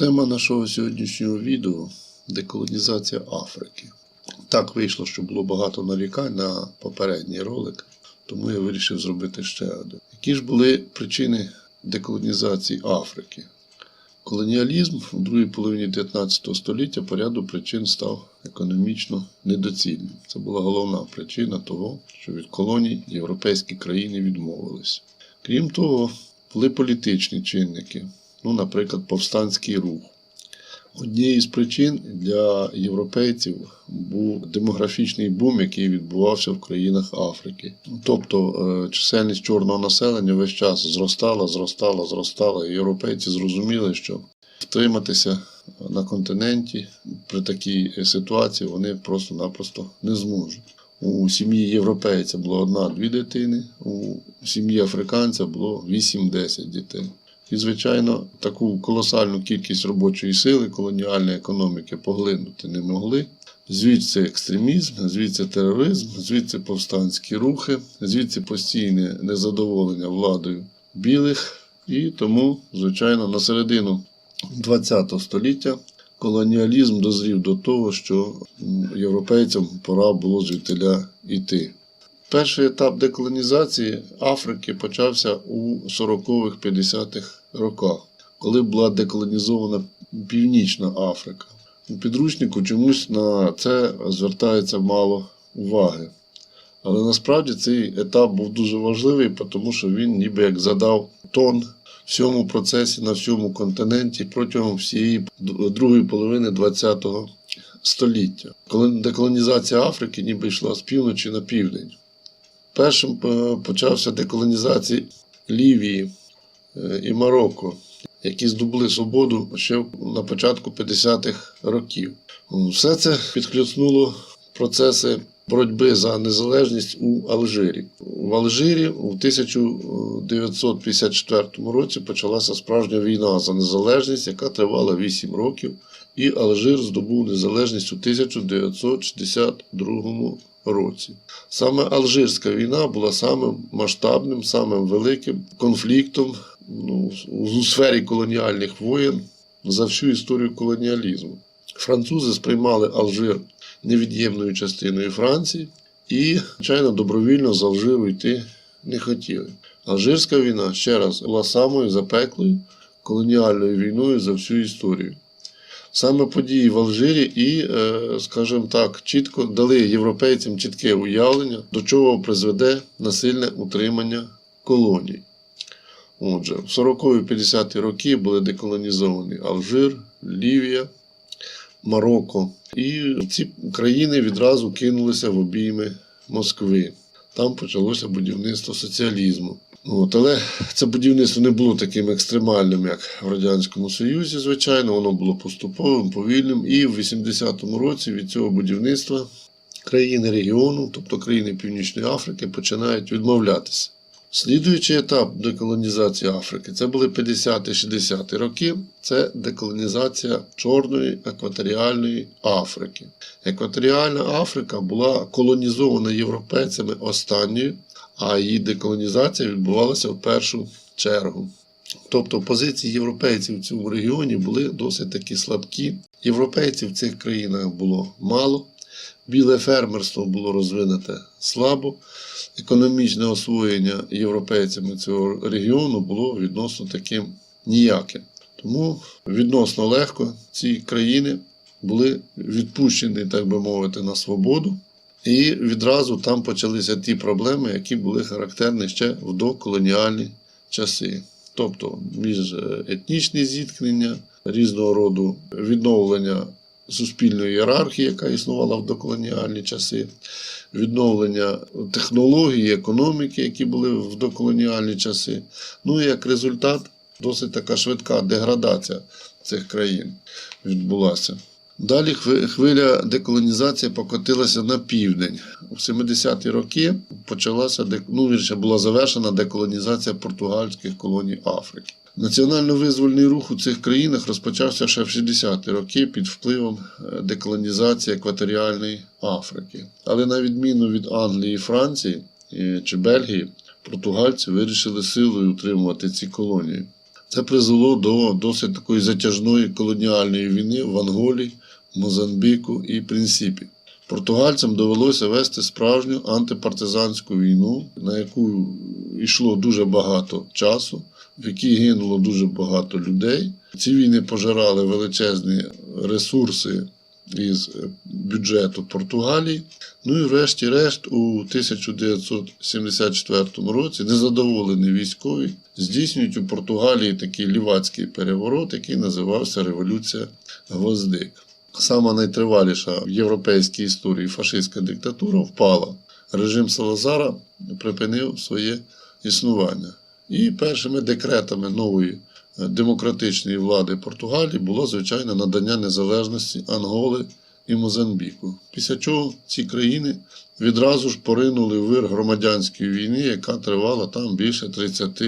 Тема нашого сьогоднішнього відео деколонізація Африки. Так вийшло, що було багато нарікань на попередній ролик, тому я вирішив зробити ще один. Які ж були причини деколонізації Африки? Колоніалізм у другій половині 19 століття по ряду причин став економічно недоцільним. Це була головна причина того, що від колоній європейські країни відмовились. Крім того, були політичні чинники, ну, наприклад, повстанський рух. Однією з причин для європейців був демографічний бум, який відбувався в країнах Африки. Тобто е, чисельність чорного населення весь час зростала, зростала, зростала. І європейці зрозуміли, що втриматися на континенті при такій ситуації вони просто-напросто не зможуть. У сім'ї європейця було одна-дві дитини, у сім'ї африканця було 8-10 дітей. І, звичайно, таку колосальну кількість робочої сили колоніальної економіки поглинути не могли. Звідси екстремізм, звідси тероризм, звідси повстанські рухи, звідси постійне незадоволення владою білих. І тому, звичайно, на середину ХХ століття колоніалізм дозрів до того, що європейцям пора було звідтиля йти. Перший етап деколонізації Африки почався у 40-х 50-х роках, коли була деколонізована Північна Африка. У підручнику чомусь на це звертається мало уваги. Але насправді цей етап був дуже важливий, тому що він ніби як задав тон всьому процесі на всьому континенті протягом всієї другої половини ХХ століття, коли деколонізація Африки ніби йшла з півночі на південь. Першим е, почався деколонізація Лівії і Марокко, які здобули свободу ще на початку 50-х років. Все це підхлюснуло процеси боротьби за незалежність у Алжирі. В Алжирі у 1954 році почалася справжня війна за незалежність, яка тривала 8 років, і Алжир здобув незалежність у 1962 році. Саме Алжирська війна була самим масштабним, самим великим конфліктом ну, у сфері колоніальних воєн за всю історію колоніалізму. Французи сприймали Алжир невід'ємною частиною Франції і, звичайно, добровільно з Алжиру йти не хотіли. Алжирська війна ще раз була самою запеклою колоніальною війною за всю історію. Саме події в Алжирі і, е, скажімо так, чітко дали європейцям чітке уявлення, до чого призведе насильне утримання колоній. Отже, в 40-50-ті роки були деколонізовані Алжир, Лівія, Марокко. І ці країни відразу кинулися в обійми Москви. Там почалося будівництво соціалізму. От, але це будівництво не було таким екстремальним, як в Радянському Союзі, звичайно, воно було поступовим, повільним. І в 80-му році від цього будівництва країни регіону, тобто країни Північної Африки, починають відмовлятися. Слідуючий етап деколонізації Африки це були 50-60-ті роки. Це деколонізація Чорної екваторіальної Африки. Екваторіальна Африка була колонізована європейцями останньою, а її деколонізація відбувалася в першу чергу. Тобто позиції європейців в цьому регіоні були досить такі слабкі. Європейців в цих країнах було мало, біле фермерство було розвинуте слабо, економічне освоєння європейцями цього регіону було відносно таким ніяким. Тому відносно легко ці країни були відпущені, так би мовити, на свободу. І відразу там почалися ті проблеми, які були характерні ще в доколоніальні часи. Тобто міжетнічні зіткнення, різного роду відновлення суспільної ієрархії, яка існувала в доколоніальні часи, відновлення технології, економіки, які були в доколоніальні часи. Ну і як результат, досить така швидка деградація цих країн відбулася. Далі хвиля деколонізації покотилася на південь. У 70-ті роки почалася ну, вірніше, була завершена деколонізація португальських колоній Африки. Національно-визвольний рух у цих країнах розпочався ще в 60-ті роки під впливом е, деколонізації екваторіальної Африки. Але на відміну від Англії і Франції е, чи Бельгії, португальці вирішили силою утримувати ці колонії. Це призвело до досить такої затяжної колоніальної війни в Анголі, Мозамбіку і Принципі. Португальцям довелося вести справжню антипартизанську війну, на яку йшло дуже багато часу, в якій гинуло дуже багато людей. Ці війни пожирали величезні ресурси із бюджету Португалії. Ну і врешті-решт, у 1974 році незадоволені військові здійснюють у Португалії такий лівацький переворот, який називався Революція Гвоздик. Сама найтриваліша в європейській історії фашистська диктатура впала. Режим Салазара припинив своє існування. І першими декретами нової е, демократичної влади Португалії було, звичайно, надання незалежності Анголи і Мозамбіку. Після чого ці країни відразу ж поринули в вир громадянської війни, яка тривала там більше 30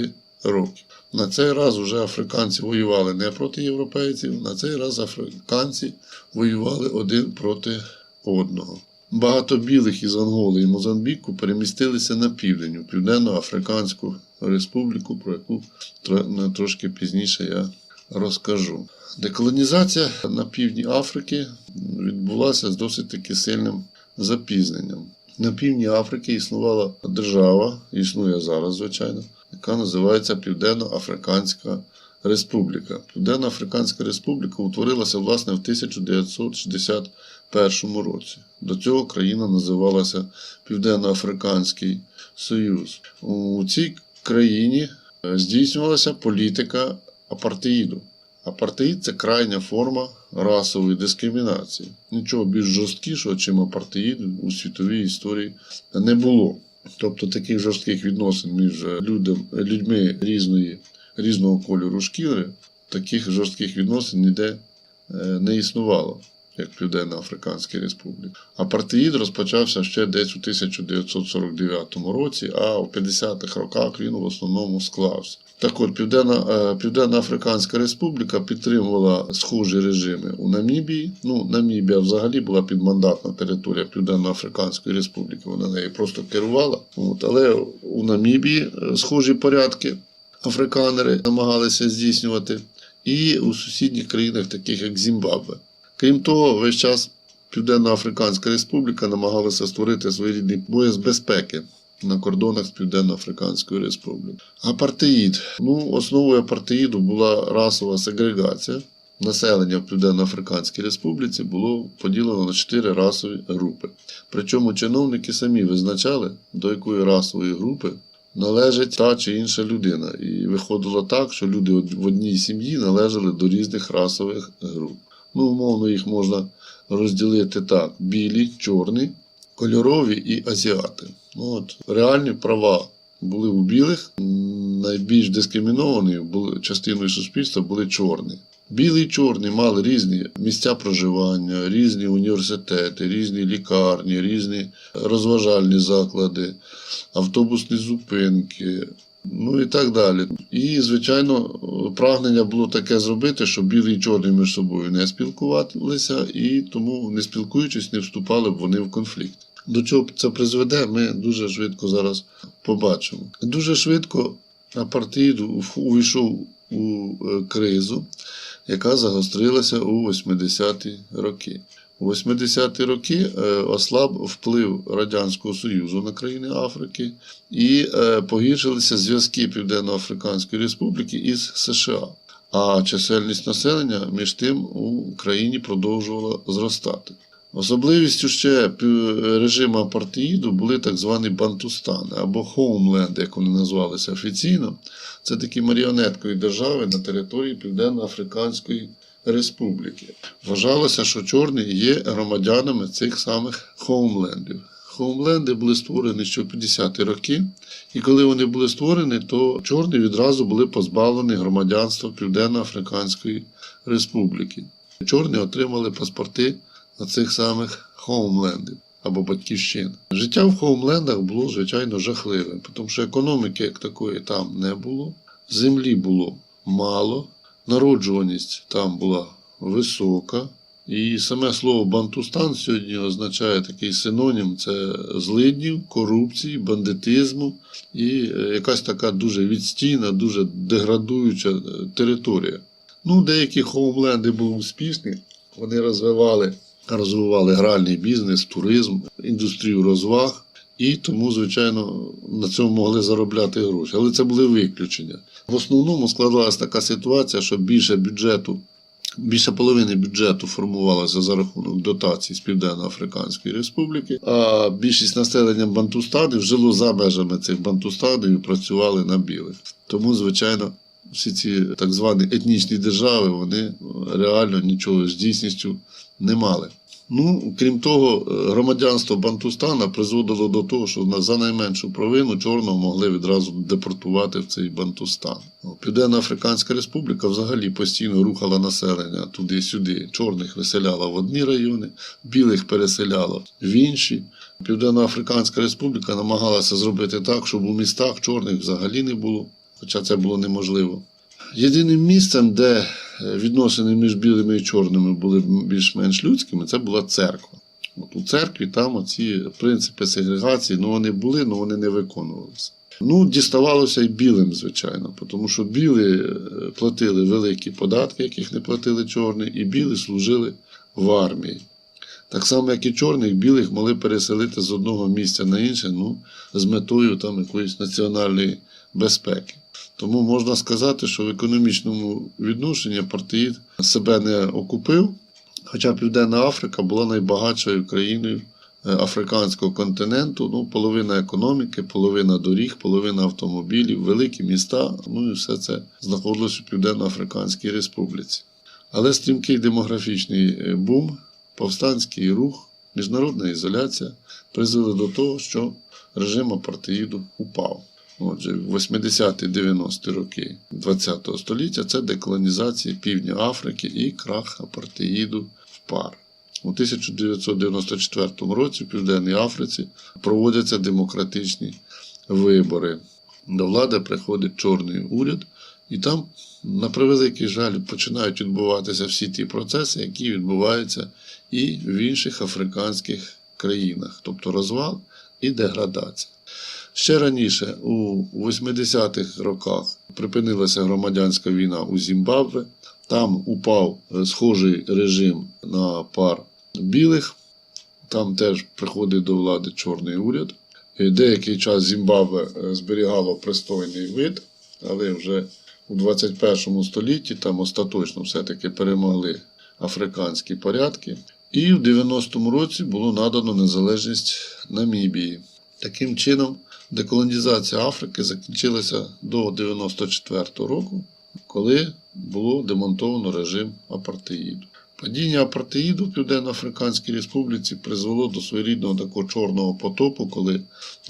років. На цей раз вже африканці воювали не проти європейців, на цей раз африканці воювали один проти одного. Багато білих із Анголи і Мозамбіку перемістилися на південь, у Південно-Африканську Республіку, про яку трошки пізніше я розкажу. Деколонізація на півдні Африки відбулася з досить таки сильним запізненням. На півдні Африки існувала держава, існує зараз, звичайно, яка називається Південно-Африканська Республіка. Південно-Африканська Республіка утворилася власне в 1961 році. До цього країна називалася Південно-Африканський Союз. У цій країні е, здійснювалася політика апартеїду. Апартеїд це крайня форма расової дискримінації. Нічого більш жорсткішого, чим апартеїд у світовій історії не було. Тобто таких жорстких відносин між людьми різної, різного кольору шкіри, таких жорстких відносин ніде е, не існувало, як в Південно-Африканській Республіці. Апартеїд розпочався ще десь у 1949 році, а у 50-х роках він в основному склався. Так от, Південна, е, Південно-Африканська Республіка підтримувала схожі режими у Намібії. Ну, Намібія взагалі була підмандатна територія Південно-Африканської Республіки, вона нею просто керувала. От, але у Намібії е, схожі порядки африканери намагалися здійснювати, і у сусідніх країнах, таких як Зімбабве. Крім того, весь час Південно-Африканська Республіка намагалася створити своєрідний пояс безпеки на кордонах з Південно-Африканською Республікою. Апартеїд. Ну, основою апартеїду була расова сегрегація. Населення в Південно-Африканській Республіці було поділено на чотири расові групи. Причому чиновники самі визначали, до якої расової групи належить та чи інша людина. І виходило так, що люди в одній сім'ї належали до різних расових груп. Ну, умовно, їх можна розділити так: білі, чорні, кольорові і азіати. Ну, от, реальні права були у білих, найбільш дискриміновані були частиною суспільства були чорні. Білі і чорні мали різні місця проживання, різні університети, різні лікарні, різні розважальні заклади, автобусні зупинки, ну і так далі. І, звичайно, прагнення було таке зробити, щоб білі і чорні між собою не спілкувалися, і тому, не спілкуючись, не вступали б вони в конфлікт. До чого це призведе, ми дуже швидко зараз побачимо. Дуже швидко апартеїд увійшов у е, кризу, яка загострилася у 80-ті роки. У 80-ті роки е, ослаб вплив Радянського Союзу на країни Африки і е, погіршилися зв'язки Південно-Африканської Республіки із США. А чисельність населення між тим у країні продовжувала зростати. Особливістю ще режиму апартеїду були так звані бантустани або хоумленди, як вони називалися офіційно. Це такі маріонеткові держави на території Південно-Африканської Республіки. Вважалося, що чорні є громадянами цих самих хоумлендів. Хоумленди були створені ще в 50-ті роки, і коли вони були створені, то чорні відразу були позбавлені громадянства Південно-Африканської Республіки. Чорні отримали паспорти цих самих хоумлендів або батьківщин. Життя в хоумлендах було, звичайно, жахливим, тому що економіки як такої там не було, землі було мало, народжуваність там була висока, І саме слово Бантустан сьогодні означає такий синонім: це злиднів, корупції, бандитизму і е, якась така дуже відстійна, дуже деградуюча е, територія. Ну, деякі хоумленди були успішні, вони розвивали, розвивали гральний бізнес, туризм, індустрію розваг. І тому, звичайно, на цьому могли заробляти гроші. Але це були виключення. В основному складалася така ситуація, що більше бюджету, більше половини бюджету формувалося за рахунок дотацій з Південно-Африканської Республіки, а більшість населення Бантустанів жило за межами цих Бантустанів і працювали на білих. Тому, звичайно, всі ці так звані етнічні держави вони реально нічого з дійсністю не мали. Ну, крім того, е, громадянство Бантустана призводило до того, що за найменшу провину чорного могли відразу депортувати в цей Бантустан. Ну, Південно-Африканська Республіка взагалі постійно рухала населення туди-сюди. Чорних виселяла в одні райони, білих переселяла в інші. Південно-Африканська Республіка намагалася зробити так, щоб у містах чорних взагалі не було, хоча це було неможливо. Єдиним місцем, де е, відносини між білими і чорними були більш-менш людськими, це була церква. От у церкві там оці принципи сегрегації, ну вони були, але вони не виконувалися. Ну, діставалося і білим, звичайно, тому що білі е, платили великі податки, яких не платили чорні, і білі служили в армії. Так само, як і чорних, білих могли переселити з одного місця на інше, ну, з метою там якоїсь національної безпеки. Тому можна сказати, що в економічному відношенні апартеїд себе не окупив, хоча Південна Африка була найбагатшою країною е, африканського континенту. Ну, половина економіки, половина доріг, половина автомобілів, великі міста. Ну і все це знаходилось у Південно-Африканській Республіці. Але стрімкий демографічний е, бум, повстанський рух, міжнародна ізоляція призвели до того, що режим апартеїду упав. Отже, 80-90-ті роки ХХ століття це деколонізація Півдня Африки і крах апартеїду в пар. У 1994 році в Південній Африці проводяться демократичні вибори. До влади приходить чорний уряд, і там, на превеликий жаль, починають відбуватися всі ті процеси, які відбуваються і в інших африканських країнах, тобто розвал і деградація. Ще раніше, у 80-х роках, припинилася громадянська війна у Зімбабве. Там упав е, схожий режим на пар білих. Там теж приходить до влади чорний уряд. Деякий час Зімбабве е, зберігало пристойний вид, але вже у 21 столітті там остаточно все-таки перемогли африканські порядки. І в 90-му році було надано незалежність Намібії. Таким чином, деколонізація Африки закінчилася до 94-го року, коли було демонтовано режим апартеїду. Падіння апартеїду в Південно-Африканській Республіці призвело до своєрідного такого чорного потопу, коли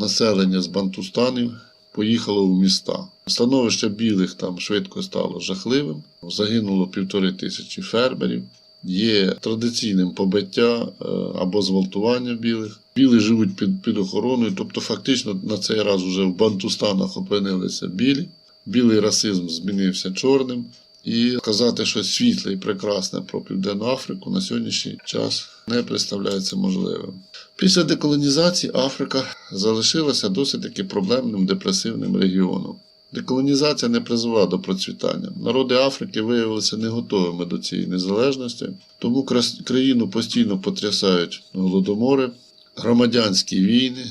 населення з Бантустанів поїхало в міста. Становище білих там швидко стало жахливим. Загинуло півтори тисячі фермерів. Є традиційним побиття е, або зґвалтування білих. Білі живуть під, під охороною, тобто фактично на цей раз вже в Бантустанах опинилися білі. Білий расизм змінився чорним. І казати щось світле і прекрасне про Південну Африку на сьогоднішній час не представляється можливим. Після деколонізації Африка залишилася досить таки проблемним депресивним регіоном. Деколонізація не призвела до процвітання. Народи Африки виявилися не готовими до цієї незалежності, тому країну постійно потрясають голодомори, громадянські війни.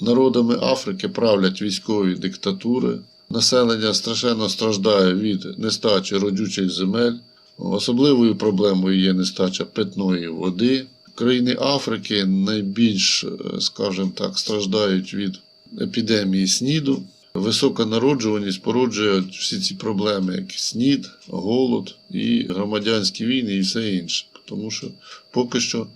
Народами Африки правлять військові диктатури. Населення страшенно страждає від нестачі родючих земель. Особливою проблемою є нестача питної води. Країни Африки найбільш, е, скажімо так, страждають від епідемії СНІДу. Висока народжуваність породжує всі ці проблеми, як СНІД, голод і громадянські війни, і все інше. Тому що поки що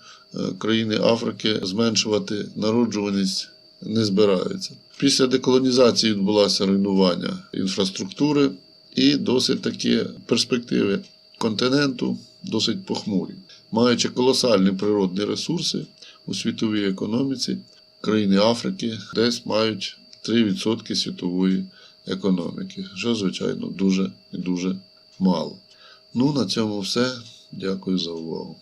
країни Африки зменшувати народжуваність не збираються. Після деколонізації відбулося руйнування інфраструктури і досить такі перспективи континенту досить похмурі. Маючи колосальні природні ресурси у світовій економіці, країни Африки десь мають 3% світової економіки, що, звичайно, дуже і дуже мало. Ну, на цьому все. Дякую за увагу.